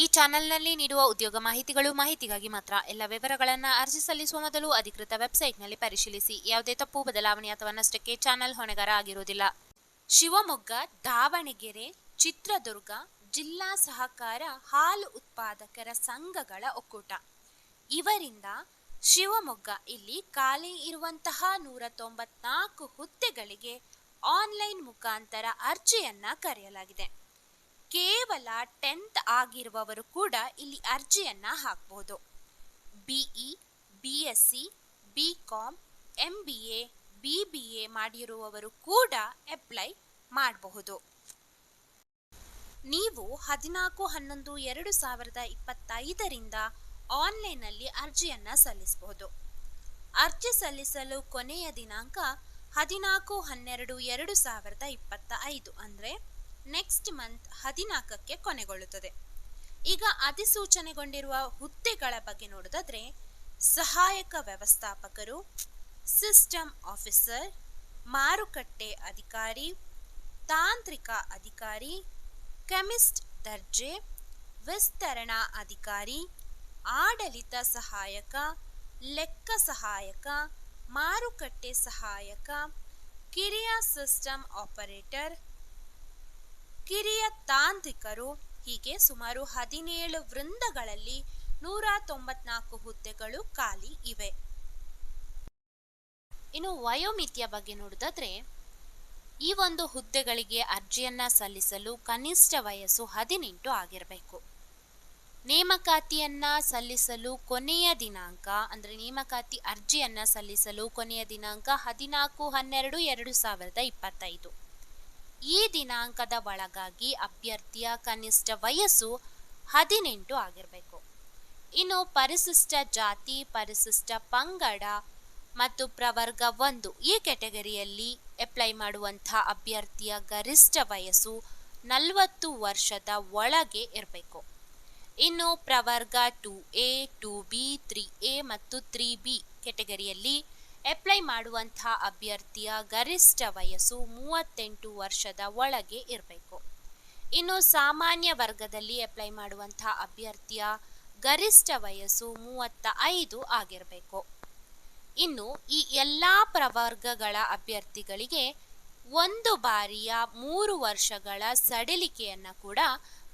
ಈ ಚಾನೆಲ್ನಲ್ಲಿ ನೀಡುವ ಉದ್ಯೋಗ ಮಾಹಿತಿಗಳು ಮಾಹಿತಿಗಾಗಿ ಮಾತ್ರ. ಎಲ್ಲ ವಿವರಗಳನ್ನು ಅರ್ಜಿ ಸಲ್ಲಿಸುವ ಮೊದಲು ಅಧಿಕೃತ ವೆಬ್ಸೈಟ್ನಲ್ಲಿ ಪರಿಶೀಲಿಸಿ. ಯಾವುದೇ ತಪ್ಪು, ಬದಲಾವಣೆ ಅಥವಾ ನಷ್ಟಕ್ಕೆ ಚಾನೆಲ್ ಹೊಣೆಗಾರ ಆಗಿರುವುದಿಲ್ಲ. ಶಿವಮೊಗ್ಗ, ದಾವಣಗೆರೆ, ಚಿತ್ರದುರ್ಗ ಜಿಲ್ಲಾ ಸಹಕಾರ ಹಾಲು ಉತ್ಪಾದಕರ ಸಂಘಗಳ ಒಕ್ಕೂಟ. ಇವರಿಂದ ಶಿವಮೊಗ್ಗ ಇಲ್ಲಿ ಖಾಲಿ ಇರುವಂತಹ ನೂರ ತೊಂಬತ್ನಾಲ್ಕು ಹುದ್ದೆಗಳಿಗೆ ಆನ್ಲೈನ್ ಮುಖಾಂತರ ಅರ್ಜಿಯನ್ನ ಕರೆಯಲಾಗಿದೆ. ಕೇವಲ ಟೆಂತ್ ಆಗಿರುವವರು ಕೂಡ ಇಲ್ಲಿ ಅರ್ಜಿಯನ್ನ ಹಾಕಬಹುದು BE B S C B com M B A B B A ಮಾಡಿರುವವರು ಕೂಡ ಅಪ್ಲೈ ಮಾಡಬಹುದು. ನೀವು ಹದಿನಾಲ್ಕು, ಹನ್ನೊಂದು, ಎರಡು ಸಾವಿರದ ಇಪ್ಪತ್ತೈದರಿಂದ ಆನ್ಲೈನ್ನಲ್ಲಿ ಅರ್ಜಿಯನ್ನ ಸಲ್ಲಿಸಬಹುದು. ಅರ್ಜಿ ಸಲ್ಲಿಸಲು ಕೊನೆಯ ದಿನಾಂಕ ಹದಿನಾಲ್ಕು, ಹನ್ನೆರಡು, ಎರಡು ಸಾವಿರದ ಇಪ್ಪತ್ತ ಐದು ಅಂದರೆ ನೆಕ್ಸ್ಟ್ ಮಂತ್ ಹದಿನಾಲ್ಕಕ್ಕೆ ಕೊನೆಗೊಳ್ಳುತ್ತದೆ. ಈಗ ಅಧಿಸೂಚನೆಗೊಂಡಿರುವ ಹುದ್ದೆಗಳ ಬಗ್ಗೆ ನೋಡೋದಾದ್ರೆ, ಸಹಾಯಕ ವ್ಯವಸ್ಥಾಪಕರು ಸಿಸ್ಟಮ್ ಆಫೀಸರ್ ಮಾರುಕಟ್ಟೆ ಅಧಿಕಾರಿ, ತಾಂತ್ರಿಕ ಅಧಿಕಾರಿ ಕೆಮಿಸ್ಟ್ ದರ್ಜೆ, ವಿಸ್ತರಣಾ ಅಧಿಕಾರಿ, ಆಡಳಿತ ಸಹಾಯಕ, ಲೆಕ್ಕ ಸಹಾಯಕ, ಮಾರುಕಟ್ಟೆ ಸಹಾಯಕ, ಕಿರಿಯ ಸಿಸ್ಟಮ್ ಆಪರೇಟರ್ ಕಿರಿಯ ತಾಂತ್ರಿಕರು ಹೀಗೆ ಸುಮಾರು ಹದಿನೇಳು ವೃಂದಗಳಲ್ಲಿ ನೂರ ತೊಂಬತ್ನಾಲ್ಕು ಹುದ್ದೆಗಳು ಖಾಲಿ ಇವೆ. ಇನ್ನು ವಯೋಮಿತಿಯ ಬಗ್ಗೆ ನೋಡೋದಾದ್ರೆ, ಈ ಒಂದು ಹುದ್ದೆಗಳಿಗೆ ಅರ್ಜಿಯನ್ನ ಸಲ್ಲಿಸಲು ಕನಿಷ್ಠ ವಯಸ್ಸು ಹದಿನೆಂಟು ಆಗಿರಬೇಕು. ನೇಮಕಾತಿಯನ್ನ ಸಲ್ಲಿಸಲು ಕೊನೆಯ ದಿನಾಂಕ, ಅಂದ್ರೆ ನೇಮಕಾತಿ ಅರ್ಜಿಯನ್ನ ಸಲ್ಲಿಸಲು ಕೊನೆಯ ದಿನಾಂಕ ಹದಿನಾಲ್ಕು ಹನ್ನೆರಡು ಎರಡು ಸಾವಿರದ ಇಪ್ಪತ್ತೈದು. ಈ ದಿನಾಂಕದ ಒಳಗಾಗಿ ಅಭ್ಯರ್ಥಿಯ ಕನಿಷ್ಠ ವಯಸ್ಸು ಹದಿನೆಂಟು ಆಗಿರಬೇಕು. ಇನ್ನು ಪರಿಶಿಷ್ಟ ಜಾತಿ, ಪರಿಶಿಷ್ಟ ಪಂಗಡ ಮತ್ತು ಪ್ರವರ್ಗ ಒಂದು ಈ ಕೆಟಗರಿಯಲ್ಲಿ ಅಪ್ಲೈ ಮಾಡುವಂಥ ಅಭ್ಯರ್ಥಿಯ ಗರಿಷ್ಠ ವಯಸ್ಸು ನಲವತ್ತು ವರ್ಷದ ಒಳಗೆ ಇರಬೇಕು. ಇನ್ನು ಪ್ರವರ್ಗ two A two B three A ಮತ್ತು ತ್ರೀ ಬಿ ಕೆಟಗರಿಯಲ್ಲಿ ಅಪ್ಲೈ ಮಾಡುವಂತಹ ಅಭ್ಯರ್ಥಿಯ ಗರಿಷ್ಠ ವಯಸ್ಸು ಮೂವತ್ತೆಂಟು ವರ್ಷದ ಒಳಗೆ ಇರಬೇಕು. ಇನ್ನು ಸಾಮಾನ್ಯ ವರ್ಗದಲ್ಲಿ ಅಪ್ಲೈ ಮಾಡುವಂತಹ ಅಭ್ಯರ್ಥಿಯ ಗರಿಷ್ಠ ವಯಸ್ಸು ಮೂವತ್ತ ಐದು ಆಗಿರಬೇಕು. ಇನ್ನು ಈ ಎಲ್ಲ ಪ್ರವರ್ಗಗಳ ಅಭ್ಯರ್ಥಿಗಳಿಗೆ ಒಂದು ಬಾರಿಯ ಮೂರು ವರ್ಷಗಳ ಸಡಿಲಿಕೆಯನ್ನ ಕೂಡ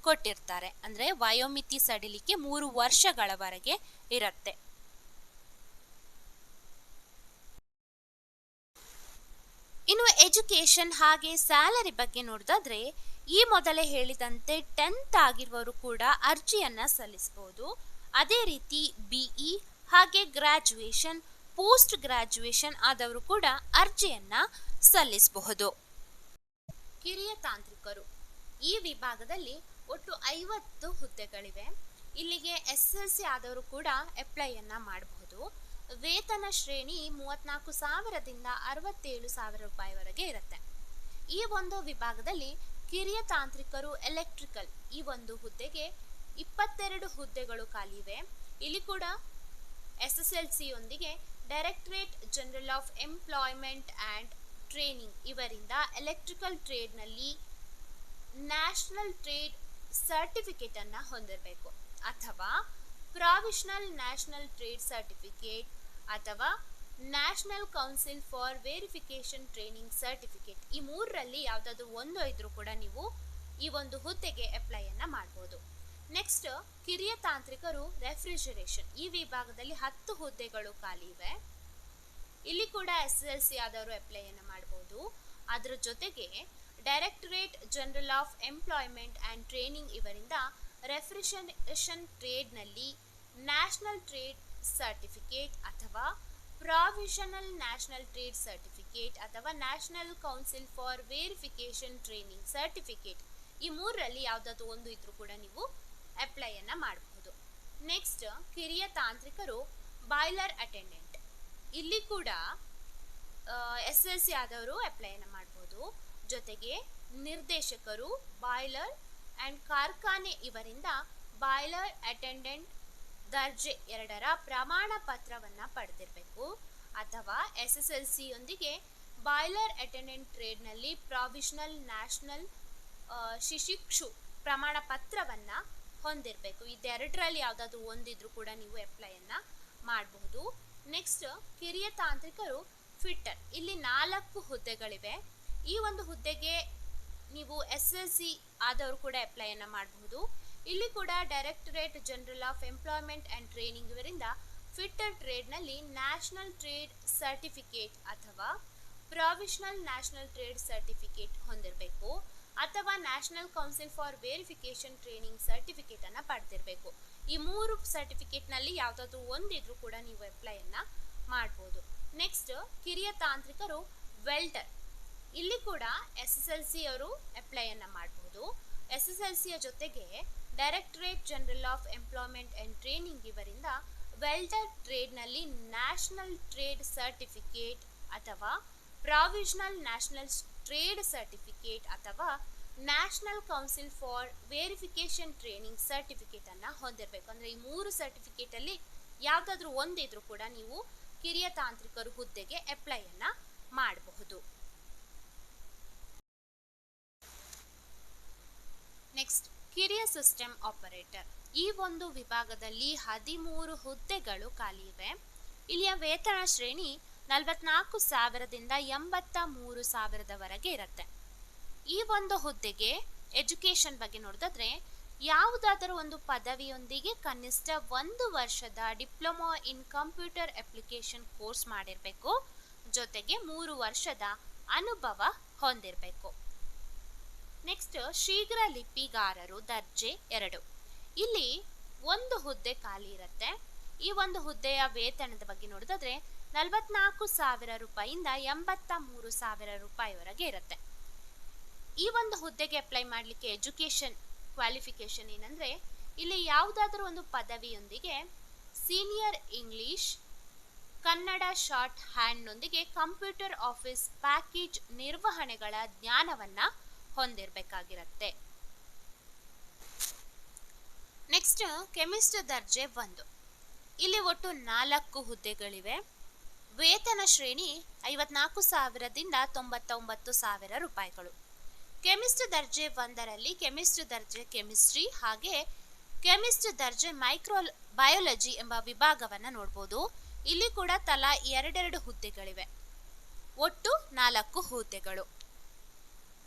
ಕೊಟ್ಟಿರ್ತಾರೆ. ಅಂದ್ರೆ ವಯೋಮಿತಿ ಸಡಿಲಿಕೆ ಮೂರು ವರ್ಷಗಳವರೆಗೆ ಇರುತ್ತೆ. ಇನ್ನು ಎಜುಕೇಶನ್ ಹಾಗೆ ಸ್ಯಾಲರಿ ಬಗ್ಗೆ ನೋಡಿದಾದ್ರೆ, ಈ ಮೊದಲೇ ಹೇಳಿದಂತೆ ಟೆಂತ್ ಆಗಿರುವವರು ಕೂಡ ಅರ್ಜಿಯನ್ನು ಸಲ್ಲಿಸಬಹುದು ಅದೇ ರೀತಿ ಬಿಇ ಹಾಗೆ ಗ್ರಾಜುಯೇಷನ್ ಪೋಸ್ಟ್ ಗ್ರಾಜುಯೇಷನ್ ಆದವರು ಕೂಡ ಅರ್ಜಿಯನ್ನು ಸಲ್ಲಿಸಬಹುದು. ಕಿರಿಯ ತಾಂತ್ರಿಕರು, ಈ ವಿಭಾಗದಲ್ಲಿ ಒಟ್ಟು ಐವತ್ತು ಹುದ್ದೆಗಳಿವೆ. ಇಲ್ಲಿಗೆ ಎಸ್ ಎಲ್ ಸಿ ಆದವರು ಕೂಡ ಅಪ್ಲೈಯನ್ನ ಮಾಡಬಹುದು. ವೇತನ ಶ್ರೇಣಿ ಮೂವತ್ನಾಲ್ಕು ಸಾವಿರದಿಂದ ಅರವತ್ತೇಳು ಸಾವಿರ ರೂಪಾಯಿವರೆಗೆ ಇರುತ್ತೆ. ಈ ಒಂದು ವಿಭಾಗದಲ್ಲಿ ಕಿರಿಯ ತಾಂತ್ರಿಕರು ಎಲೆಕ್ಟ್ರಿಕಲ್ ಈ ಒಂದು ಹುದ್ದೆಗೆ ಇಪ್ಪತ್ತೆರಡು ಹುದ್ದೆಗಳು ಖಾಲಿ ಇವೆ ಇಲ್ಲಿ ಕೂಡ S S L ಸಿಯೊಂದಿಗೆ directorate general of employment and training ಇವರಿಂದ ಎಲೆಕ್ಟ್ರಿಕಲ್ ಟ್ರೇಡ್ನಲ್ಲಿ ನ್ಯಾಷನಲ್ ಟ್ರೇಡ್ ಸರ್ಟಿಫಿಕೇಟನ್ನು ಹೊಂದಿರಬೇಕು. ಅಥವಾ ಪ್ರಾವಿಷನಲ್ ನ್ಯಾಷನಲ್ ಟ್ರೇಡ್ ಸರ್ಟಿಫಿಕೇಟ್ ಅಥವಾ national council for verification training certificate ಈ ಮೂರರಲ್ಲಿ ಯಾವುದಾದ್ರು ಒಂದು ಇದ್ರೂ ಕೂಡ ನೀವು ಈ ಒಂದು ಹುದ್ದೆಗೆ ಅಪ್ಲೈಯನ್ನ ಮಾಡ್ಬೋದು. ನೆಕ್ಸ್ಟ್ ಕಿರಿಯ ತಾಂತ್ರಿಕರು ರೆಫ್ರಿಜರೇಷನ್ ಈ ವಿಭಾಗದಲ್ಲಿ ಹತ್ತು ಹುದ್ದೆಗಳು ಖಾಲಿ ಇವೆ. ಇಲ್ಲಿ ಕೂಡ ಎಸ್ ಎಲ್ ಸಿ ಆದವರು ಅಪ್ಲೈಯನ್ನು ಮಾಡಬಹುದು ಅದರ ಜೊತೆಗೆ directorate general of employment and training ಇವರಿಂದ ರೆಫ್ರಿಜರೇಷನ್ ಟ್ರೇಡ್ನಲ್ಲಿ ನ್ಯಾಷನಲ್ ಟ್ರೇಡ್ ಸರ್ಟಿಫಿಕೇಟ್ ಅಥವಾ ಪ್ರಾವಿಷನಲ್ ನ್ಯಾಷನಲ್ ಟ್ರೇಡ್ ಸರ್ಟಿಫಿಕೇಟ್ ಅಥವಾ national council for verification training certificate. ಈ ಮೂರರಲ್ಲಿ ಯಾವುದಾದ್ರು ಒಂದು ಇದ್ರೂ ಕೂಡ ನೀವು ಅಪ್ಲೈಯನ್ನು ಮಾಡಬಹುದು ನೆಕ್ಸ್ಟ್ ಕಿರಿಯ ತಾಂತ್ರಿಕರು, ಬಾಯ್ಲರ್ ಅಟೆಂಡೆಂಟ್. ಇಲ್ಲಿ ಕೂಡ ಎಸ್ ಎಲ್ ಸಿ ಆದವರು ಅಪ್ಲೈಯನ್ನು ಮಾಡ್ಬೋದು. ಜೊತೆಗೆ ನಿರ್ದೇಶಕರು, ಬಾಯ್ಲರ್ ಆ್ಯಂಡ್ ಕಾರ್ಖಾನೆ ಇವರಿಂದ ಬಾಯ್ಲರ್ ಅಟೆಂಡೆಂಟ್ ದರ್ಜೆ ಎರಡರ ಪ್ರಮಾಣ ಪತ್ರವನ್ನು ಪಡೆದಿರಬೇಕು ಅಥವಾ ಎಸ್ ಎಸ್ ಎಲ್ ಸಿಯೊಂದಿಗೆ ಬಾಯ್ಲರ್ ಅಟೆಂಡೆಂಟ್ ಟ್ರೇಡ್ನಲ್ಲಿ ಪ್ರಾವಿಷನಲ್ ನ್ಯಾಷನಲ್ ಶಿಶಿಕ್ಷು ಪ್ರಮಾಣ ಪತ್ರವನ್ನು ಹೊಂದಿರಬೇಕು. ಇದೆರಡರಲ್ಲಿ ಯಾವುದಾದ್ರೂ ಒಂದಿದ್ರೂ ಕೂಡ ನೀವು ಅಪ್ಲೈಯನ್ನ ಮಾಡಬಹುದು. ನೆಕ್ಸ್ಟ್, ಕಿರಿಯ ತಾಂತ್ರಿಕರು ಫಿಟ್ಟರ್. ಇಲ್ಲಿ ನಾಲ್ಕು ಹುದ್ದೆಗಳಿವೆ. ಈ ಒಂದು ಹುದ್ದೆಗೆ ನೀವು ಎಸ್ ಎಲ್ ಸಿ ಆದವರು ಕೂಡ ಅಪ್ಲೈಯನ್ನು ಮಾಡಬಹುದು. ಇಲ್ಲಿ ಕೂಡ directorate general of employment and training ಇವರಿಂದ ಫಿಟ್ಟರ್ ಟ್ರೇಡ್ನಲ್ಲಿ ನ್ಯಾಷನಲ್ ಟ್ರೇಡ್ ಸರ್ಟಿಫಿಕೇಟ್ ಅಥವಾ ಪ್ರಾವಿಷನಲ್ ನ್ಯಾಷನಲ್ ಟ್ರೇಡ್ ಸರ್ಟಿಫಿಕೇಟ್ ಹೊಂದಿರಬೇಕು ಅಥವಾ national council for verification training ಸರ್ಟಿಫಿಕೇಟನ್ನು ಪಡೆದಿರಬೇಕು. ಈ ಮೂರು ಸರ್ಟಿಫಿಕೇಟ್ನಲ್ಲಿ ಒಂದಿದ್ರೂ ಕೂಡ ನೀವು ಅಪ್ಲೈಯನ್ನು ಮಾಡಬಹುದು ನೆಕ್ಸ್ಟ್ ಕಿರಿಯ ತಾಂತ್ರಿಕರು ವೆಲ್ಡರ್ ಇಲ್ಲಿ ಕೂಡ ಎಸ್ ಎಸ್ ಎಲ್ ಸಿ ಅವರು ಅಪ್ಲೈಯನ್ನು ಮಾಡಬಹುದು ಎಸ್ ಎಸ್ ಎಲ್ ಸಿಯ ಜೊತೆಗೆ directorate general of employment and training ಇವರಿಂದ ವೆಲ್ಡರ್ ಟ್ರೇಡ್ನಲ್ಲಿ ನ್ಯಾಷನಲ್ ಟ್ರೇಡ್ ಸರ್ಟಿಫಿಕೇಟ್ ಅಥವಾ ಪ್ರಾವಿಷನಲ್ ನ್ಯಾಷನಲ್ ಟ್ರೇಡ್ ಸರ್ಟಿಫಿಕೇಟ್ ಅಥವಾ national council for verification training ಸರ್ಟಿಫಿಕೇಟನ್ನು ಹೊಂದಿರಬೇಕು. ಅಂದರೆ ಈ ಮೂರು ಸರ್ಟಿಫಿಕೇಟಲ್ಲಿ ಯಾವ್ದಾದ್ರು ಒಂದಿದ್ರು ಕೂಡ ನೀವು ಕಿರಿಯ ತಾಂತ್ರಿಕರು ಹುದ್ದೆಗೆ ಅಪ್ಲೈಯನ್ನು ಮಾಡಬಹುದು. ನೆಕ್ಸ್ಟ್. ಕಿರಿಯ ಸಿಸ್ಟಮ್ ಆಪರೇಟರ್. ಈ ಒಂದು ವಿಭಾಗದಲ್ಲಿ ಹದಿಮೂರು ಹುದ್ದೆಗಳು ಖಾಲಿ ಇವೆ ಇಲ್ಲಿಯ ವೇತನ ಶ್ರೇಣಿ ನಲವತ್ನಾಲ್ಕು ಸಾವಿರದಿಂದ ಎಂಬತ್ತ ಮೂರು ಸಾವಿರದವರೆಗೆ ಇರುತ್ತೆ. ಈ ಒಂದು ಹುದ್ದೆಗೆ ಎಜುಕೇಶನ್ ಬಗ್ಗೆ ನೋಡಿದ್ರೆ ಯಾವುದಾದರೂ ಒಂದು ಪದವಿಯೊಂದಿಗೆ ಕನಿಷ್ಠ ಒಂದು ವರ್ಷದ diploma in computer application course ಮಾಡಿರಬೇಕು. ಜೊತೆಗೆ ಮೂರು ವರ್ಷದ ಅನುಭವ ಹೊಂದಿರಬೇಕು. ನೆಕ್ಸ್ಟ್ ಶೀಘ್ರ ಲಿಪಿಗಾರರು ದರ್ಜೆ ಎರಡು. ಇಲ್ಲಿ ಒಂದು ಹುದ್ದೆ ಖಾಲಿ ಇರುತ್ತೆ. ಈ ಒಂದು ಹುದ್ದೆಯ ವೇತನದ ಬಗ್ಗೆ ನೋಡಿದ್ರೆ ನಲವತ್ನಾಲ್ಕು ಸಾವಿರ ರೂಪಾಯಿಂದ ಎಂಬತ್ತ ಮೂರು ಸಾವಿರ ರೂಪಾಯಿವರೆಗೆ ಇರುತ್ತೆ. ಈ ಒಂದು ಹುದ್ದೆಗೆ ಅಪ್ಲೈ ಮಾಡಲಿಕ್ಕೆ ಎಜುಕೇಶನ್ ಕ್ವಾಲಿಫಿಕೇಶನ್ ಏನಂದ್ರೆ ಇಲ್ಲಿ ಯಾವುದಾದ್ರೂ ಒಂದು ಪದವಿಯೊಂದಿಗೆ ಸೀನಿಯರ್ ಇಂಗ್ಲಿಷ್ ಕನ್ನಡ ಶಾರ್ಟ್ ಹ್ಯಾಂಡ್ನೊಂದಿಗೆ ಕಂಪ್ಯೂಟರ್ ಆಫೀಸ್ ಪ್ಯಾಕೇಜ್ ನಿರ್ವಹಣೆಗಳ ಜ್ಞಾನವನ್ನ ಹೊಂದಿರಬೇಕಾಗಿರುತ್ತೆ. ನೆಕ್ಸ್ಟ್ ಕೆಮಿಸ್ಟ್ ದರ್ಜೆ ಒಂದು. ಇಲ್ಲಿ ಒಟ್ಟು ನಾಲ್ಕು ಹುದ್ದೆಗಳಿವೆ. ವೇತನ ಶ್ರೇಣಿ ಐವತ್ನಾಲ್ಕು ಸಾವಿರದಿಂದ ತೊಂಬತ್ತೊಂಬತ್ತು ಸಾವಿರ ರೂಪಾಯಿಗಳು. ಕೆಮಿಸ್ಟ್ ದರ್ಜೆ ಒಂದರಲ್ಲಿ ಕೆಮಿಸ್ಟ್ ದರ್ಜೆ ಕೆಮಿಸ್ಟ್ರಿ ಹಾಗೆ ಕೆಮಿಸ್ಟ್ ದರ್ಜೆ ಮೈಕ್ರೋ ಬಯೋಲಜಿ ಎಂಬ ವಿಭಾಗವನ್ನ ನೋಡ್ಬೋದು. ಇಲ್ಲಿ ಕೂಡ ತಲಾ ಎರಡೆರಡು ಹುದ್ದೆಗಳಿವೆ. ಒಟ್ಟು ನಾಲ್ಕು ಹುದ್ದೆಗಳು.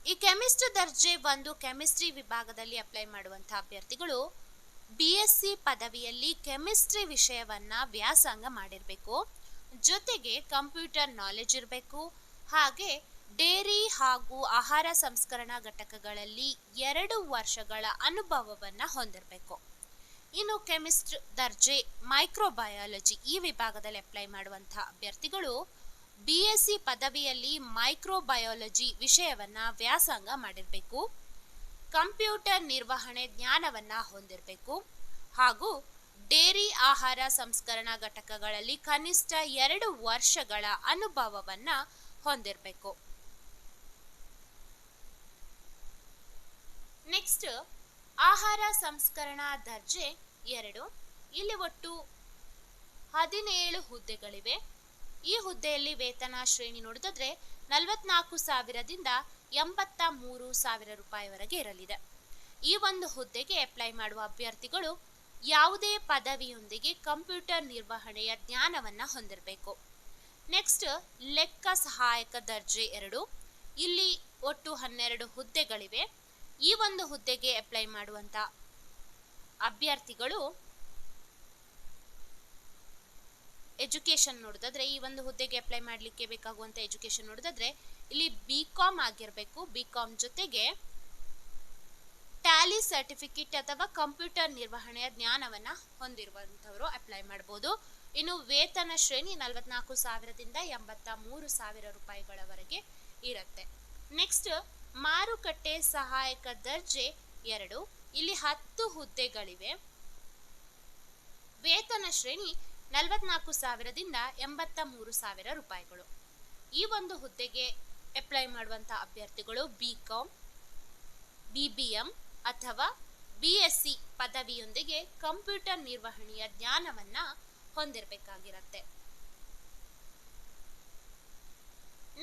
ಈ ಕೆಮಿಸ್ಟ್ರಿ ದರ್ಜೆ ಒಂದು ಕೆಮಿಸ್ಟ್ರಿ ವಿಭಾಗದಲ್ಲಿ ಅಪ್ಲೈ ಮಾಡುವಂತಹ ಅಭ್ಯರ್ಥಿಗಳು ಬಿ ಎಸ್ ಸಿ ಪದವಿಯಲ್ಲಿ ಕೆಮಿಸ್ಟ್ರಿ ವಿಷಯವನ್ನ ವ್ಯಾಸಂಗ ಮಾಡಿರಬೇಕು. ಜೊತೆಗೆ ಕಂಪ್ಯೂಟರ್ ನಾಲೆಜ್ ಇರಬೇಕು. ಹಾಗೆ ಡೇರಿ ಹಾಗೂ ಆಹಾರ ಸಂಸ್ಕರಣಾ ಘಟಕಗಳಲ್ಲಿ ಎರಡು ವರ್ಷಗಳ ಅನುಭವವನ್ನ ಹೊಂದಿರಬೇಕು. ಇನ್ನು ಕೆಮಿಸ್ಟ್ರಿ ದರ್ಜೆ ಮೈಕ್ರೋಬಯಾಲಜಿ ಈ ವಿಭಾಗದಲ್ಲಿ ಅಪ್ಲೈ ಮಾಡುವಂತಹ ಅಭ್ಯರ್ಥಿಗಳು ಬಿ ಎಸ್ ಸಿ ಪದವಿಯಲ್ಲಿ ಮೈಕ್ರೋಬಯಾಲಜಿ ವಿಷಯವನ್ನ ವ್ಯಾಸಂಗ ಮಾಡಿರಬೇಕು. ಕಂಪ್ಯೂಟರ್ ನಿರ್ವಹಣೆ ಜ್ಞಾನವನ್ನ ಹೊಂದಿರಬೇಕು. ಹಾಗೂ ಡೇರಿ ಆಹಾರ ಸಂಸ್ಕರಣಾ ಘಟಕಗಳಲ್ಲಿ ಕನಿಷ್ಠ ಎರಡು ವರ್ಷಗಳ ಅನುಭವವನ್ನ ಹೊಂದಿರಬೇಕು. ನೆಕ್ಸ್ಟ್, ಆಹಾರ ಸಂಸ್ಕರಣಾ ದರ್ಜೆ ಎರಡು. ಇಲ್ಲಿ ಒಟ್ಟು ಹದಿನೇಳು ಹುದ್ದೆಗಳಿವೆ. ಈ ಹುದ್ದೆಯಲ್ಲಿ ವೇತನ ಶ್ರೇಣಿ ನೋಡಿದ್ರೆ ನಲವತ್ನಾಲ್ಕು ಸಾವಿರದಿಂದ ಎಂಬತ್ತ ಮೂರು ಸಾವಿರ ರೂಪಾಯಿವರೆಗೆ ಇರಲಿದೆ. ಈ ಒಂದು ಹುದ್ದೆಗೆ ಅಪ್ಲೈ ಮಾಡುವ ಅಭ್ಯರ್ಥಿಗಳು ಯಾವುದೇ ಪದವಿಯೊಂದಿಗೆ ಕಂಪ್ಯೂಟರ್ ನಿರ್ವಹಣೆಯ ಜ್ಞಾನವನ್ನು ಹೊಂದಿರಬೇಕು. ನೆಕ್ಸ್ಟ್ ಲೆಕ್ಕ ಸಹಾಯಕ ದರ್ಜೆ ಎರಡು. ಇಲ್ಲಿ ಒಟ್ಟು ಹನ್ನೆರಡು ಹುದ್ದೆಗಳಿವೆ. ಈ ಒಂದು ಹುದ್ದೆಗೆ ಅಪ್ಲೈ ಮಾಡುವಂತ ಅಭ್ಯರ್ಥಿಗಳು ಎಜುಕೇಶನ್ ನೋಡಿದ್ರೆ ಈ ಒಂದು ಹುದ್ದೆಗೆ ಅಪ್ಲೈ ಮಾಡಲಿಕ್ಕೆ ಬೇಕಾಗುವಂಥ ಎಜುಕೇಶನ್ ನೋಡಿದ್ರೆ ಇಲ್ಲಿ ಬಿ ಕಾಮ್ ಆಗಿರಬೇಕು. ಬಿ ಕಾಮ್ ಜೊತೆಗೆ ಟ್ಯಾಲಿ ಸರ್ಟಿಫಿಕೇಟ್ ಅಥವಾ ಕಂಪ್ಯೂಟರ್ ನಿರ್ವಹಣೆಯ ಜ್ಞಾನವನ್ನ ಹೊಂದಿರುವಂತವರು ಅಪ್ಲೈ ಮಾಡಬಹುದು ಇನ್ನು ವೇತನ ಶ್ರೇಣಿ ನಲವತ್ನಾಲ್ಕು ಸಾವಿರದಿಂದ ಎಂಬತ್ತ ಮೂರು ಸಾವಿರ ರೂಪಾಯಿಗಳವರೆಗೆ ಇರುತ್ತೆ. ನೆಕ್ಸ್ಟ್ ಮಾರುಕಟ್ಟೆ ಸಹಾಯಕ ದರ್ಜೆ ಎರಡು. ಇಲ್ಲಿ ಹತ್ತು ಹುದ್ದೆಗಳಿವೆ. ವೇತನ ಶ್ರೇಣಿ ನಲವತ್ನಾಲ್ಕು ಸಾವಿರದಿಂದ ಎಂಬತ್ತ ಮೂರು ಸಾವಿರ ರೂಪಾಯಿಗಳು. ಈ ಒಂದು ಹುದ್ದೆಗೆ ಅಪ್ಲೈ ಮಾಡುವಂಥ ಅಭ್ಯರ್ಥಿಗಳು B com B B M ಅಥವಾ ಬಿ ಎಸ್ ಸಿ ಪದವಿಯೊಂದಿಗೆ ಕಂಪ್ಯೂಟರ್ ನಿರ್ವಹಣೆಯ ಜ್ಞಾನವನ್ನ ಹೊಂದಿರಬೇಕಾಗಿರುತ್ತೆ.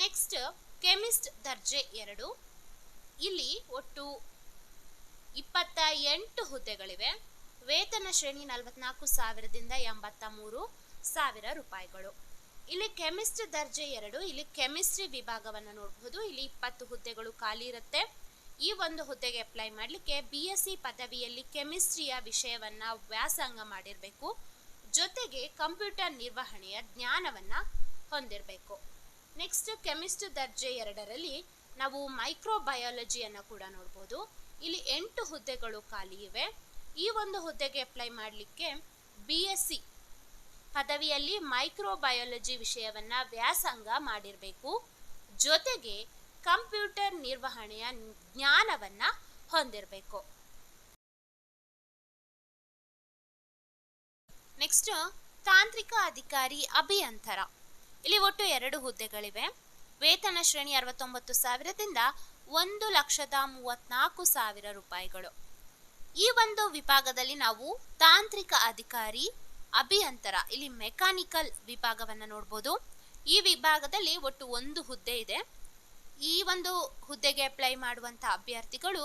ನೆಕ್ಸ್ಟ್ ಕೆಮಿಸ್ಟ್ ದರ್ಜೆ ಎರಡು. ಇಲ್ಲಿ ಒಟ್ಟು ಇಪ್ಪತ್ತ ಎಂಟು ಹುದ್ದೆಗಳಿವೆ. ವೇತನ ಶ್ರೇಣಿ ನಲವತ್ನಾಲ್ಕು ಸಾವಿರದಿಂದ ಎಂಬತ್ತ ಮೂರು ಸಾವಿರ ರೂಪಾಯಿಗಳು. ಇಲ್ಲಿ ಕೆಮಿಸ್ಟ್ರಿ ದರ್ಜೆ ಎರಡು, ಇಲ್ಲಿ ಕೆಮಿಸ್ಟ್ರಿ ವಿಭಾಗವನ್ನು ನೋಡಬಹುದು ಇಲ್ಲಿ ಇಪ್ಪತ್ತು ಹುದ್ದೆಗಳು ಖಾಲಿ ಇರುತ್ತೆ. ಈ ಒಂದು ಹುದ್ದೆಗೆ ಅಪ್ಲೈ ಮಾಡಲಿಕ್ಕೆ ಬಿ ಎಸ್ ಸಿ ಪದವಿಯಲ್ಲಿ ಕೆಮಿಸ್ಟ್ರಿಯ ವಿಷಯವನ್ನ ವ್ಯಾಸಂಗ ಮಾಡಿರಬೇಕು. ಜೊತೆಗೆ ಕಂಪ್ಯೂಟರ್ ನಿರ್ವಹಣೆಯ ಜ್ಞಾನವನ್ನ ಹೊಂದಿರಬೇಕು. ನೆಕ್ಸ್ಟ್ ಕೆಮಿಸ್ಟ್ರಿ ದರ್ಜೆ ಎರಡರಲ್ಲಿ ನಾವು ಮೈಕ್ರೋಬಯಾಲಜಿಯನ್ನು ಕೂಡ ನೋಡ್ಬೋದು. ಇಲ್ಲಿ ಎಂಟು ಹುದ್ದೆಗಳು ಖಾಲಿ ಇವೆ. ಈ ಒಂದು ಹುದ್ದೆಗೆ ಅಪ್ಲೈ ಮಾಡಲಿಕ್ಕೆ ಬಿ ಎಸ್ ಸಿ ಪದವಿಯಲ್ಲಿ ಮೈಕ್ರೋಬಯಾಲಜಿ ವಿಷಯವನ್ನ ವ್ಯಾಸಂಗ ಮಾಡಿರಬೇಕು. ಜೊತೆಗೆ ಕಂಪ್ಯೂಟರ್ ನಿರ್ವಹಣೆಯ ಜ್ಞಾನವನ್ನ ಹೊಂದಿರಬೇಕು. ನೆಕ್ಸ್ಟ್ ತಾಂತ್ರಿಕ ಅಧಿಕಾರಿ ಅಭಿಯಂತರ. ಇಲ್ಲಿ ಒಟ್ಟು ಎರಡು ಹುದ್ದೆಗಳಿವೆ. ವೇತನ ಶ್ರೇಣಿ ಅರವತ್ತೊಂಬತ್ತು ಸಾವಿರದಿಂದ ಒಂದು ಲಕ್ಷದ ಮೂವತ್ನಾಲ್ಕು ಸಾವಿರ ರೂಪಾಯಿಗಳು. ಈ ಒಂದು ವಿಭಾಗದಲ್ಲಿ ನಾವು ತಾಂತ್ರಿಕ ಅಧಿಕಾರಿ, ಅಭಿಯಂತರ, ಇಲ್ಲಿ ಮೆಕ್ಯಾನಿಕಲ್ ವಿಭಾಗವನ್ನು ನೋಡ್ಬೋದು. ಈ ವಿಭಾಗದಲ್ಲಿ ಒಟ್ಟು ಒಂದು ಹುದ್ದೆ ಇದೆ. ಈ ಒಂದು ಹುದ್ದೆಗೆ ಅಪ್ಲೈ ಮಾಡುವಂತ ಅಭ್ಯರ್ಥಿಗಳು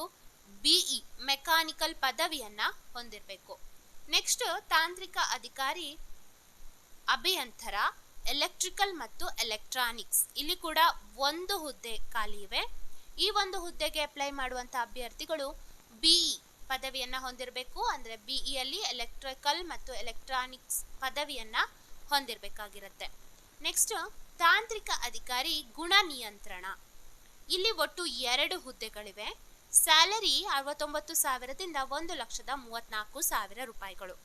ಬಿಇ ಮೆಕ್ಯಾನಿಕಲ್ ಪದವಿಯನ್ನ ಹೊಂದಿರಬೇಕು. ನೆಕ್ಸ್ಟ್ ತಾಂತ್ರಿಕ ಅಧಿಕಾರಿ, ಅಭಿಯಂತರ ಎಲೆಕ್ಟ್ರಿಕಲ್ ಮತ್ತು ಎಲೆಕ್ಟ್ರಾನಿಕ್ಸ್ ಇಲ್ಲಿ ಕೂಡ ಒಂದು ಹುದ್ದೆ ಖಾಲಿ ಇವೆ. ಈ ಒಂದು ಹುದ್ದೆಗೆ ಅಪ್ಲೈ ಮಾಡುವಂತ ಅಭ್ಯರ್ಥಿಗಳು ಬಿಇ ಪದವಿಯನ್ನ ಹೊಂದಿರಬೇಕು ಅಂದ್ರೆ ಬಿಇಯಲ್ಲಿ ಎಲೆಕ್ಟ್ರಿಕಲ್ ಮತ್ತು ಎಲೆಕ್ಟ್ರಾನಿಕ್ಸ್ ಪದವಿಯನ್ನು ಹೊಂದಿರಬೇಕಾಗಿರುತ್ತೆ. ನೆಕ್ಸ್ಟ್ ತಾಂತ್ರಿಕ ಅಧಿಕಾರಿ ಗುಣ ನಿಯಂತ್ರಣ. ಇಲ್ಲಿ ಒಟ್ಟು ಎರಡು ಹುದ್ದೆಗಳಿವೆ. ಸ್ಯಾಲರಿ ಅರವತ್ತೊಂಬತ್ತು ಸಾವಿರದಿಂದ ಒಂದು ಲಕ್ಷದ ಮೂವತ್ನಾಲ್ಕು ಸಾವಿರ ರೂಪಾಯಿಗಳು.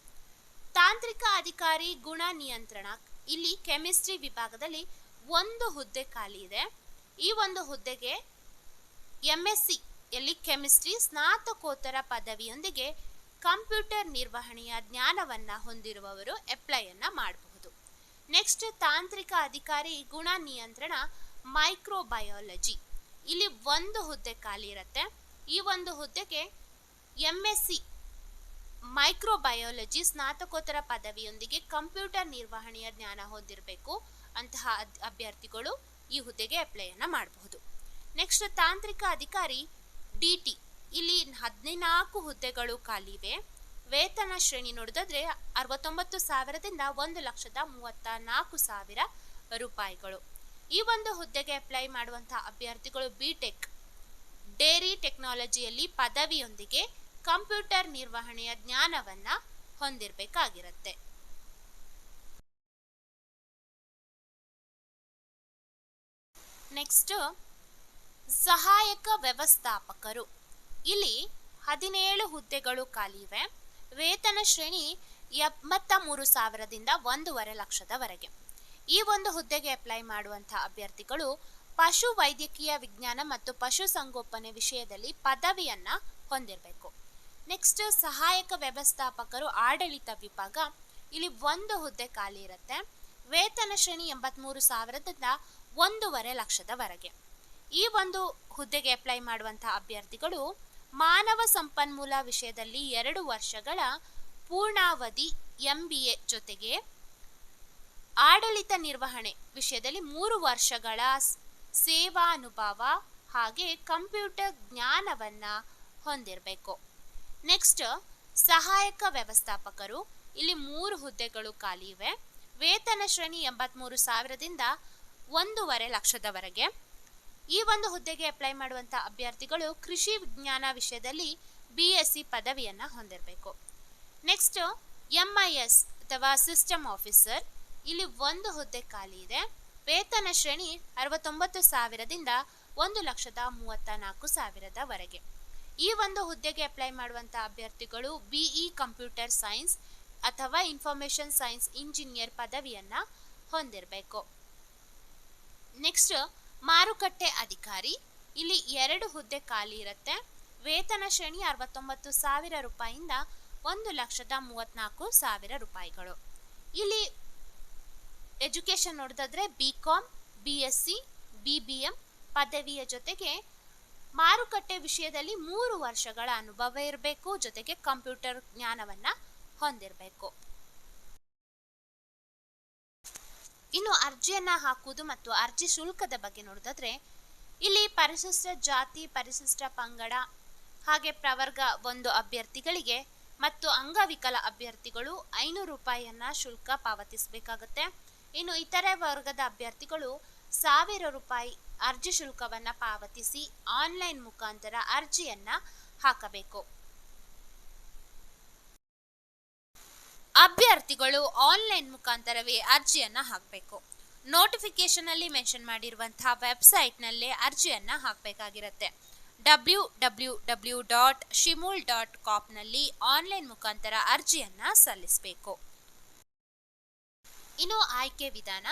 ತಾಂತ್ರಿಕ ಅಧಿಕಾರಿ ಗುಣ ನಿಯಂತ್ರಣ. ಇಲ್ಲಿ ಕೆಮಿಸ್ಟ್ರಿ ವಿಭಾಗದಲ್ಲಿ ಒಂದು ಹುದ್ದೆ ಖಾಲಿ ಇದೆ. ಈ ಒಂದು ಹುದ್ದೆಗೆ ಎಂ ಎಸ್ ಸಿ ಯಲ್ಲಿ ಕೆಮಿಸ್ಟ್ರಿ ಸ್ನಾತಕೋತ್ತರ ಪದವಿಯೊಂದಿಗೆ ಕಂಪ್ಯೂಟರ್ ನಿರ್ವಹಣೆಯ ಜ್ಞಾನವನ್ನು ಹೊಂದಿರುವವರು ಅಪ್ಲೈಯನ್ನ ಮಾಡಬಹುದು. ನೆಕ್ಸ್ಟ್ ತಾಂತ್ರಿಕ ಅಧಿಕಾರಿ ಗುಣ ನಿಯಂತ್ರಣ ಮೈಕ್ರೋಬಯಾಲಜಿ ಇಲ್ಲಿ ಒಂದು ಹುದ್ದೆ ಖಾಲಿ ಇರುತ್ತೆ. ಈ ಒಂದು ಹುದ್ದೆಗೆ ಎಂ ಎಸ್ ಸಿ ಮೈಕ್ರೋಬಯಾಲಜಿ ಸ್ನಾತಕೋತ್ತರ ಪದವಿಯೊಂದಿಗೆ ಕಂಪ್ಯೂಟರ್ ನಿರ್ವಹಣೆಯ ಜ್ಞಾನ ಹೊಂದಿರಬೇಕು ಅಂತಹ ಅಭ್ಯರ್ಥಿಗಳು ಈ ಹುದ್ದೆಗೆ ಅಪ್ಲೈಯನ್ನು ಮಾಡಬಹುದು. ನೆಕ್ಸ್ಟ್ ತಾಂತ್ರಿಕ ಅಧಿಕಾರಿ ಡಿ ಟಿ. ಇಲ್ಲಿ ಹದಿನಾಲ್ಕು ಹುದ್ದೆಗಳು ಖಾಲಿವೆ. ವೇತನ ಶ್ರೇಣಿ ನೋಡಿದ್ರೆ ಅರವತ್ತೊಂಬತ್ತು ಸಾವಿರದಿಂದ ಒಂದು ಲಕ್ಷದ ಮೂವತ್ತ ನಾಲ್ಕು ಸಾವಿರ ರೂಪಾಯಿಗಳು. ಈ ಒಂದು ಹುದ್ದೆಗೆ ಅಪ್ಲೈ ಮಾಡುವಂತಹ ಅಭ್ಯರ್ಥಿಗಳು ಬಿ ಟೆಕ್ ಡೇರಿ ಟೆಕ್ನಾಲಜಿಯಲ್ಲಿ ಪದವಿಯೊಂದಿಗೆ ಕಂಪ್ಯೂಟರ್ ನಿರ್ವಹಣೆಯ ಜ್ಞಾನವನ್ನ ಹೊಂದಿರಬೇಕಾಗಿರುತ್ತೆ. ನೆಕ್ಸ್ಟ್ ಸಹಾಯಕ ವ್ಯವಸ್ಥಾಪಕರು. ಇಲ್ಲಿ ಹದಿನೇಳು ಹುದ್ದೆಗಳು ಖಾಲಿ ಇವೆ ವೇತನ ಶ್ರೇಣಿ ಎಂಬತ್ತ ಮೂರು ಸಾವಿರದಿಂದ ಒಂದೂವರೆ ಲಕ್ಷದವರೆಗೆ. ಈ ಒಂದು ಹುದ್ದೆಗೆ ಅಪ್ಲೈ ಮಾಡುವಂತಹ ಅಭ್ಯರ್ಥಿಗಳು ಪಶು ವೈದ್ಯಕೀಯ ವಿಜ್ಞಾನ ಮತ್ತು ಪಶು ಸಂಗೋಪನೆ ವಿಷಯದಲ್ಲಿ ಪದವಿಯನ್ನ ಹೊಂದಿರಬೇಕು. ನೆಕ್ಸ್ಟ್ ಸಹಾಯಕ ವ್ಯವಸ್ಥಾಪಕರು ಆಡಳಿತ ವಿಭಾಗ. ಇಲ್ಲಿ ಒಂದು ಹುದ್ದೆ ಖಾಲಿ ಇರುತ್ತೆ. ವೇತನ ಶ್ರೇಣಿ ಎಂಬತ್ಮೂರು ಸಾವಿರದಿಂದ ಒಂದೂವರೆ ಲಕ್ಷದವರೆಗೆ. ಈ ಒಂದು ಹುದ್ದೆಗೆ ಅಪ್ಲೈ ಮಾಡುವಂತಹ ಅಭ್ಯರ್ಥಿಗಳು ಮಾನವ ಸಂಪನ್ಮೂಲ ವಿಷಯದಲ್ಲಿ ಎರಡು ವರ್ಷಗಳ ಪೂರ್ಣಾವಧಿ ಎಂ ಬಿ ಎ ಜೊತೆಗೆ ಆಡಳಿತ ನಿರ್ವಹಣೆ ವಿಷಯದಲ್ಲಿ ಮೂರು ವರ್ಷಗಳ ಸೇವಾ ಅನುಭವ ಹಾಗೆ ಕಂಪ್ಯೂಟರ್ ಜ್ಞಾನವನ್ನ ಹೊಂದಿರಬೇಕು. ನೆಕ್ಸ್ಟ್ ಸಹಾಯಕ ವ್ಯವಸ್ಥಾಪಕರು. ಇಲ್ಲಿ ಮೂರು ಹುದ್ದೆಗಳು ಖಾಲಿ ಇವೆ. ವೇತನ ಶ್ರೇಣಿ ಎಂಬತ್ಮೂರು ಸಾವಿರದಿಂದ ಒಂದೂವರೆ ಲಕ್ಷದವರೆಗೆ. ಈ ಒಂದು ಹುದ್ದೆಗೆ ಅಪ್ಲೈ ಮಾಡುವಂತ ಅಭ್ಯರ್ಥಿಗಳು ಕೃಷಿ ವಿಜ್ಞಾನ ವಿಷಯದಲ್ಲಿ ಬಿ ಎಸ್ ಸಿ ಪದವಿಯನ್ನು ಹೊಂದಿರಬೇಕು. ನೆಕ್ಸ್ಟ್ ಎಂ ಐ ಎಸ್ ಅಥವಾ ಸಿಸ್ಟಮ್ ಆಫೀಸರ್ ಇಲ್ಲಿ ಒಂದು ಹುದ್ದೆ ಖಾಲಿ ಇದೆ. ವೇತನ ಶ್ರೇಣಿ ಅರವತ್ತೊಂಬತ್ತು ಸಾವಿರದಿಂದ ಒಂದು ಲಕ್ಷದ ಮೂವತ್ತ ನಾಲ್ಕು ಸಾವಿರದವರೆಗೆ. ಈ ಒಂದು ಹುದ್ದೆಗೆ ಅಪ್ಲೈ ಮಾಡುವಂತ ಅಭ್ಯರ್ಥಿಗಳು ಬಿಇ ಕಂಪ್ಯೂಟರ್ ಸೈನ್ಸ್ ಅಥವಾ ಇನ್ಫಾರ್ಮೇಶನ್ ಸೈನ್ಸ್ ಇಂಜಿನಿಯರ್ ಪದವಿಯನ್ನು ಹೊಂದಿರಬೇಕು. ನೆಕ್ಸ್ಟ್ ಮಾರುಕಟ್ಟೆ ಅಧಿಕಾರಿ, ಇಲ್ಲಿ ಎರಡು ಹುದ್ದೆ ಖಾಲಿ ಇರುತ್ತೆ. ವೇತನ ಶ್ರೇಣಿ ಅರವತ್ತೊಂಬತ್ತು ಸಾವಿರ ರೂಪಾಯಿಂದ ಒಂದು ಲಕ್ಷದ ಮೂವತ್ನಾಲ್ಕು ಸಾವಿರ ರೂಪಾಯಿಗಳು. ಇಲ್ಲಿ ಎಜುಕೇಶನ್ ನೋಡಿದ್ರೆ B com B S C B B M ಪದವಿಯ ಜೊತೆಗೆ ಮಾರುಕಟ್ಟೆ ವಿಷಯದಲ್ಲಿ ಮೂರು ವರ್ಷಗಳ ಅನುಭವ ಇರಬೇಕು. ಜೊತೆಗೆ ಕಂಪ್ಯೂಟರ್ ಜ್ಞಾನವನ್ನ ಹೊಂದಿರಬೇಕು. ಇನ್ನು ಅರ್ಜಿಯನ್ನು ಹಾಕುವುದು ಮತ್ತು ಅರ್ಜಿ ಶುಲ್ಕದ ಬಗ್ಗೆ ನೋಡಿದ್ರೆ ಇಲ್ಲಿ ಪರಿಶಿಷ್ಟ ಜಾತಿ, ಪರಿಶಿಷ್ಟ ಪಂಗಡ, ಹಾಗೆ ಪ್ರವರ್ಗ ಒಂದು ಅಭ್ಯರ್ಥಿಗಳಿಗೆ ಮತ್ತು ಅಂಗವಿಕಲ ಅಭ್ಯರ್ಥಿಗಳು ಐನೂರು ರೂಪಾಯಿಯನ್ನ ಶುಲ್ಕ ಪಾವತಿಸಬೇಕಾಗುತ್ತೆ. ಇನ್ನು ಇತರೆ ವರ್ಗದ ಅಭ್ಯರ್ಥಿಗಳು ಸಾವಿರ ರೂಪಾಯಿ ಅರ್ಜಿ ಶುಲ್ಕವನ್ನು ಪಾವತಿಸಿ ಆನ್ಲೈನ್ ಮುಖಾಂತರ ಅರ್ಜಿಯನ್ನು ಹಾಕಬೇಕು. ಅಭ್ಯರ್ಥಿಗಳು ಆನ್ಲೈನ್ ಮುಖಾಂತರವೇ ಅರ್ಜಿಯನ್ನು ಹಾಕಬೇಕು. ನೋಟಿಫಿಕೇಶನ್ ಅಲ್ಲಿ ಮೆನ್ಷನ್ ಮಾಡಿರುವಂತಹ ವೆಬ್ಸೈಟ್ ಅರ್ಜಿಯನ್ನು ಅರ್ಜಿಯನ್ನ ಹಾಕಬೇಕಾಗಿರುತ್ತೆ. W W W dot Shimul dot ಕಾಪ್ನಲ್ಲಿ online ಮುಖಾಂತರ ಅರ್ಜಿಯನ್ನು ಸಲ್ಲಿಸಬೇಕು. ಇನ್ನು ಆಯ್ಕೆ ವಿಧಾನ.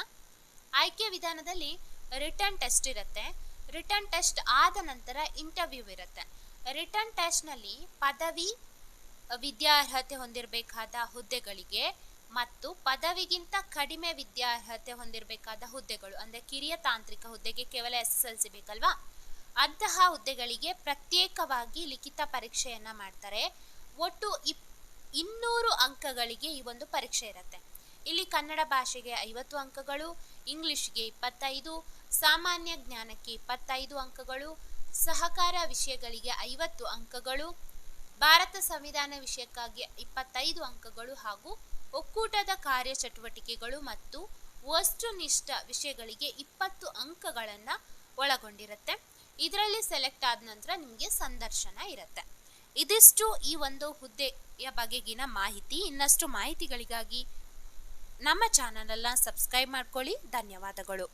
ಆಯ್ಕೆ ವಿಧಾನದಲ್ಲಿ ರಿಟರ್ನ್ ಟೆಸ್ಟ್ ಇರುತ್ತೆ. ರಿಟರ್ನ್ ಟೆಸ್ಟ್ ಆದ ನಂತರ ಇಂಟರ್ವ್ಯೂ ಇರುತ್ತೆ. ರಿಟರ್ನ್ ಟೆಸ್ಟ್ನಲ್ಲಿ ಪದವಿ ವಿದ್ಯಾರ್ಹತೆ ಹೊಂದಿರಬೇಕಾದ ಹುದ್ದೆಗಳಿಗೆ ಮತ್ತು ಪದವಿಗಿಂತ ಕಡಿಮೆ ವಿದ್ಯಾರ್ಹತೆ ಹೊಂದಿರಬೇಕಾದ ಹುದ್ದೆಗಳು, ಅಂದರೆ ಕಿರಿಯ ತಾಂತ್ರಿಕ ಹುದ್ದೆಗೆ ಕೇವಲ ಎಸ್ ಎಸ್ ಎಲ್ ಸಿ ಬೇಕಲ್ವಾ? ಅಂತಹ ಹುದ್ದೆಗಳಿಗೆ ಪ್ರತ್ಯೇಕವಾಗಿ ಲಿಖಿತ ಪರೀಕ್ಷೆಯನ್ನು ಮಾಡ್ತಾರೆ. ಒಟ್ಟು ಇಪ್, ಇನ್ನೂರು ಅಂಕಗಳಿಗೆ ಈ ಒಂದು ಪರೀಕ್ಷೆ ಇರುತ್ತೆ. ಇಲ್ಲಿ ಕನ್ನಡ ಭಾಷೆಗೆ ಐವತ್ತು ಅಂಕಗಳು, ಇಂಗ್ಲಿಷ್ಗೆ ಇಪ್ಪತ್ತೈದು, ಸಾಮಾನ್ಯ ಜ್ಞಾನಕ್ಕೆ ಇಪ್ಪತ್ತೈದು ಅಂಕಗಳು, ಸಹಕಾರ ವಿಷಯಗಳಿಗೆ ಐವತ್ತು ಅಂಕಗಳು ಭಾರತ ಸಂವಿಧಾನ ವಿಷಯಕ್ಕಾಗಿ ಇಪ್ಪತ್ತೈದು ಅಂಕಗಳು ಹಾಗೂ ಒಕ್ಕೂಟದ ಕಾರ್ಯಚಟುವಟಿಕೆಗಳು ಮತ್ತು ವಸ್ತುನಿಷ್ಠ ವಿಷಯಗಳಿಗೆ ಇಪ್ಪತ್ತು ಅಂಕಗಳನ್ನು ಒಳಗೊಂಡಿರುತ್ತೆ. ಇದರಲ್ಲಿ ಸೆಲೆಕ್ಟ್ ಆದ ನಂತರ ನಿಮಗೆ ಸಂದರ್ಶನ ಇರುತ್ತೆ. ಇದಿಷ್ಟು ಈ ಒಂದು ಹುದ್ದೆಯ ಬಗೆಗಿನ ಮಾಹಿತಿ. ಇನ್ನಷ್ಟು ಮಾಹಿತಿಗಳಿಗಾಗಿ ನಮ್ಮ ಚಾನಲನ್ನು ಸಬ್ಸ್ಕ್ರೈಬ್ ಮಾಡ್ಕೊಳ್ಳಿ. ಧನ್ಯವಾದಗಳು.